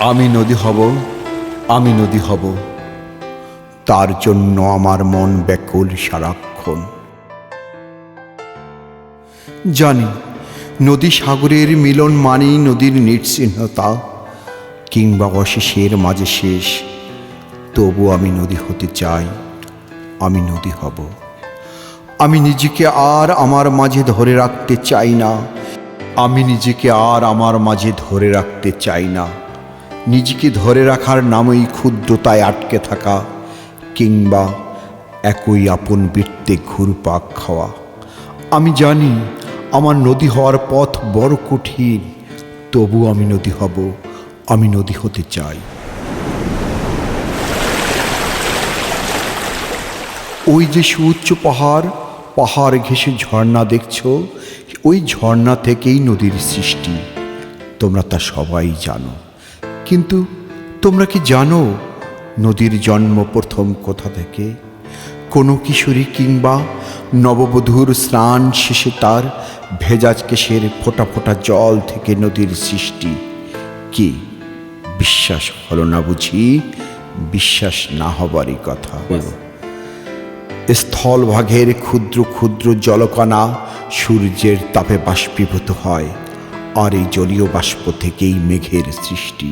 আমি নদী হব, আমি নদী হব। তার জন্য আমার মন ব্যাকুল সারাক্ষণ। জানি, নদী সাগরের মিলন মানেই নদীর নিশ্চিহ্নতা কিংবা অশেষের মাঝে শেষ। তবু আমি নদী হতে চাই, আমি নদী হব। আমি নিজেকে আর আমার মাঝে ধরে রাখতে চাই না, আমি নিজেকে আর আমার মাঝে ধরে রাখতে চাই না। নিজেকে ধরে রাখার নামই ক্ষুদ্রতায় আটকে থাকা কিংবা একই আপন বৃত্তে ঘুরপাক খাওয়া। আমি জানি আমার নদী হওয়ার পথ বড় কঠিন, তবু আমি নদী হব, আমি নদী হতে চাই। ওই যে সুউচ্চ পাহাড় পাহাড় ঘেঁষে ঝর্ণা দেখছ, ওই ঝর্ণা থেকেই নদীর সৃষ্টি। তোমরা তা সবাই জানো। কিন্তু তোমরা কি জানো নদীর জন্ম প্রথম কোথা থেকে? কোনো কিশোরী কিংবা নববধূর স্নান শেষে তার ভেজাজ কেশের ফোটা ফোঁটা জল থেকে নদীর সৃষ্টি কি? বিশ্বাস হলো না বুঝি? বিশ্বাস না হবারই কথা। স্থলভাগের ক্ষুদ্র ক্ষুদ্র জলকণা সূর্যের তাপে বাষ্পীভূত হয়, আর এই জলীয় বাষ্প থেকেই মেঘের সৃষ্টি।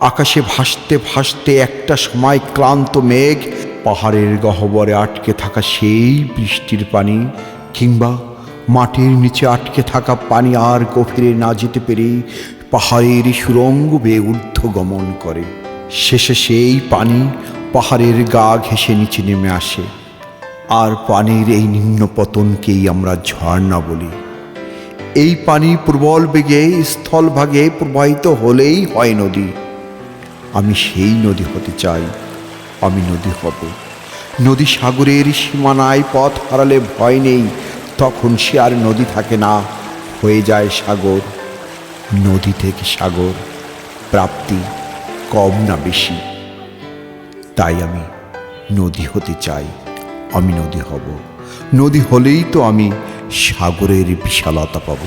আকাশে ভাসতে ভাসতে একটা সময় ক্লান্ত মেঘ পাহাড়ের গহ্বরে আটকে থাকা সেই বৃষ্টির পানি কিংবা মাটির নিচে আটকে থাকা পানি আর গভীরে না যেতে পেরে পাহাড়ের সুরঙ্গ বেয়ে ঊর্ধ্ব গমন করে। শেষে সেই পানি পাহাড়ের গা ঘেঁষে নিচে নেমে আসে। আর পানির এই নিম্ন পতনকেই আমরা ঝর্ণা বলি। এই পানি প্রবল বেগে স্থলভাগে প্রবাহিত হলেই হয় নদী। আমি সেই নদী হতে চাই, আমি নদী হব। নদী সাগরের সীমানায় পথ হারালে ভয় নেই, তখন সে আর নদী থাকে না, হয়ে যায় সাগর। নদী থেকে সাগর, প্রাপ্তি কম না বেশি। তাই আমি নদী হতে চাই, আমি নদী হব। নদী হলেই তো আমি সাগরের বিশালতা পাব।